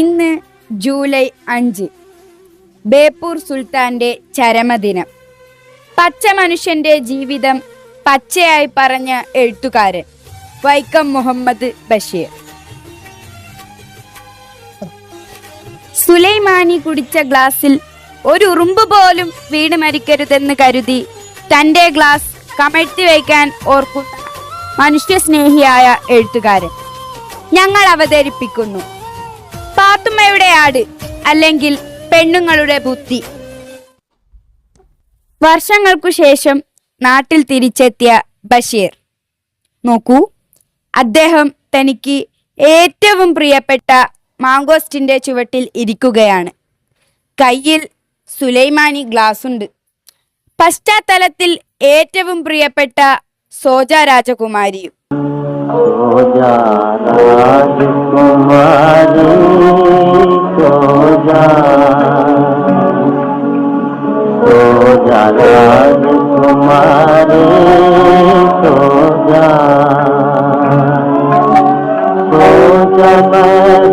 ഇന്ന് ജൂലൈ അഞ്ച് ബേപ്പൂർ സുൽത്താന്റെ ചരമദിനം. പച്ച മനുഷ്യന്റെ ജീവിതം പച്ചയായി പറഞ്ഞ എഴുത്തുകാരൻ വൈക്കം മുഹമ്മദ് ബഷീർ. സുലൈമാനി കുടിച്ച ഗ്ലാസിൽ ഒരു ഉറുമ്പ് പോലും വീട് മരിക്കരുതെന്ന് കരുതി തന്റെ ഗ്ലാസ് കമഴ്ത്തി വയ്ക്കാൻ ഓർക്കുന്ന മനുഷ്യസ്നേഹിയായ എഴുത്തുകാരൻ. ഞങ്ങൾ അവതരിപ്പിക്കുന്നു. പാത്തുമ്മയുടെ ആട് അല്ലെങ്കിൽ പെണ്ണുങ്ങളുടെ ബുദ്ധി. വർഷങ്ങൾക്കു ശേഷം നാട്ടിൽ തിരിച്ചെത്തിയ ബഷീർ. നോക്കൂ അദ്ദേഹം തനിക്ക് ഏറ്റവും പ്രിയപ്പെട്ട മാങ്കോസ്റ്റിന്റെ ചുവട്ടിൽ ഇരിക്കുകയാണ്. കയ്യിൽ സുലൈമാനി ഗ്ലാസ് ഉണ്ട് പശ്ചാത്തലത്തിൽ ഏറ്റവും പ്രിയപ്പെട്ട സോജ രാജകുമാരിയും. সোজা রাজকুমারী সোজা সোজা রাজকুমারী সোজা সোজা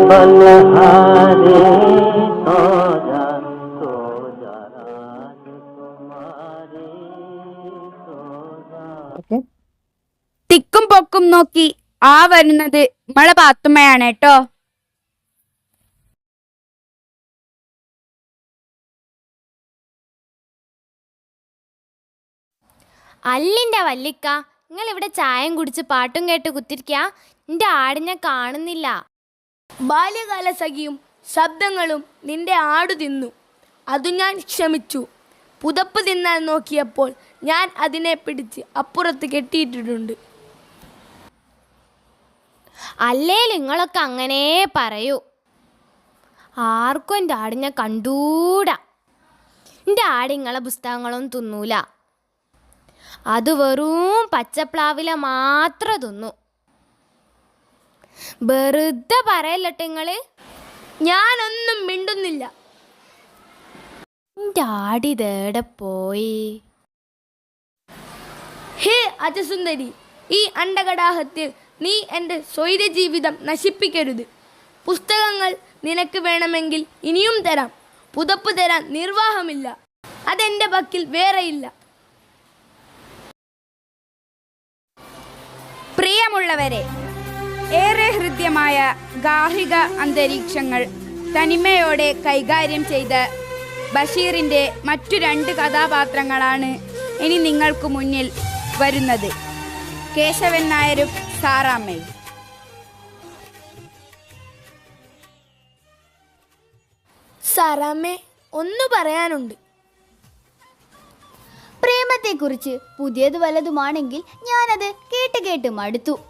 বলহারে সোজা Okay. മുഖം നോക്കി ആ വരുന്നത് മഴ പാത്തുമ്മയാണ് കേട്ടോ. അല്ലിന്റെ വല്ലിക്ക നിങ്ങൾ ഇവിടെ ചായം കുടിച്ച് പാട്ടും കേട്ട് കുത്തിരിക്ക? നിന്റെ ആടിനെ കാണുന്നില്ല. ബാല്യകാല സഖിയും ശബ്ദങ്ങളും നിന്റെ ആടു തിന്നു. അതു ഞാൻ ക്ഷമിച്ചു. പുതപ്പ് തിന്നാൻ നോക്കിയപ്പോൾ ഞാൻ അതിനെ പിടിച്ച് അപ്പുറത്ത് കെട്ടിയിട്ടിട്ടുണ്ട്. അല്ലേ നിങ്ങളൊക്കെ അങ്ങനെ പറയൂ? ആർക്കും എന്റെ ആടിനെ കണ്ടൂടാ. എന്റെ ആട് നിങ്ങളെ പുസ്തകങ്ങളൊന്നും തിന്നൂല. അത് വെറും പച്ചപ്ലാവില മാത്രം തിന്നു. വെറുതെ പറയല്ലട്ടെ നിങ്ങൾ ഞാനൊന്നും മിണ്ടുന്നില്ല. എന്റെ ആടി തേടെ പോയി? ഹേ അജസുന്ദരി ഈ അണ്ടകടാഹത്തിൽ നീ എന്റെ സ്വൈര ജീവിതം നശിപ്പിക്കരുത്. പുസ്തകങ്ങൾ നിനക്ക് വേണമെങ്കിൽ ഇനിയും തരാം. പുതപ്പ് തരാൻ നിർവാഹമില്ല. അതെന്റെ പക്കിൽ വേറെയില്ല. പ്രിയമുള്ളവരെ ഏറെ ഹൃദ്യമായ ഗാർഹിക അന്തരീക്ഷങ്ങൾ തനിമയോടെ കൈകാര്യം ചെയ്ത ബഷീറിന്റെ മറ്റു രണ്ട് കഥാപാത്രങ്ങളാണ് ഇനി നിങ്ങൾക്ക് മുന്നിൽ വരുന്നത്. കേശവൻ നായരും സാറാമ്മയും സാറാമ്മേ ഒന്ന് പറയാനുണ്ട്. പ്രേമത്തെക്കുറിച്ച് പുതിയത് വല്ലതുമാണെങ്കിൽ ഞാനത് കേട്ട് കേട്ട് മടുത്തു.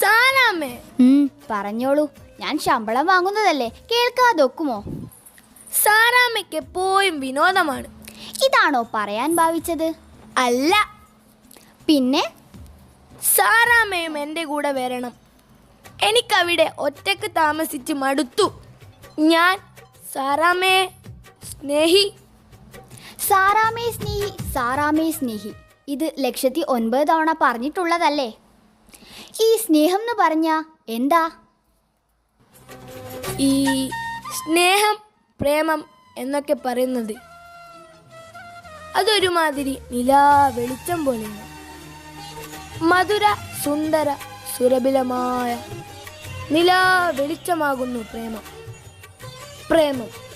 സാറാമ്മേ. ഉം, പറഞ്ഞോളൂ ഞാൻ ശമ്പളം വാങ്ങുന്നതല്ലേ കേൾക്കാതൊക്കുമോ? സാറാമ്മയ്ക്ക് എപ്പോഴും വിനോദമാണ്. ഇതാണോ പറയാൻ ഭാവിച്ചത്? അല്ല. പിന്നെ? സാറാമ്മയും എന്റെ കൂടെ വരണം. എനിക്കവിടെ ഒറ്റയ്ക്ക് താമസിച്ച് മടുത്തു. ഞാൻ സാറാമ്മയെ സ്നേഹി. സാറാമേ സ്നേഹി സാറാമേ സ്നേഹി. ഇത് ലക്ഷത്തി ഒൻപത് തവണ പറഞ്ഞിട്ടുള്ളതല്ലേ? ഈ സ്നേഹം എന്ന് പറഞ്ഞ എന്താ? ഈ സ്നേഹം പ്രേമം എന്നൊക്കെ പറയുന്നത്. അതൊരുമാതിരി നിലാ വെളിച്ചം പോലെയാണ്. മധുര സുന്ദര സുരഭിലമായ നിലാ വെളിച്ചമാകുന്നു പ്രേമം. പ്രേമം.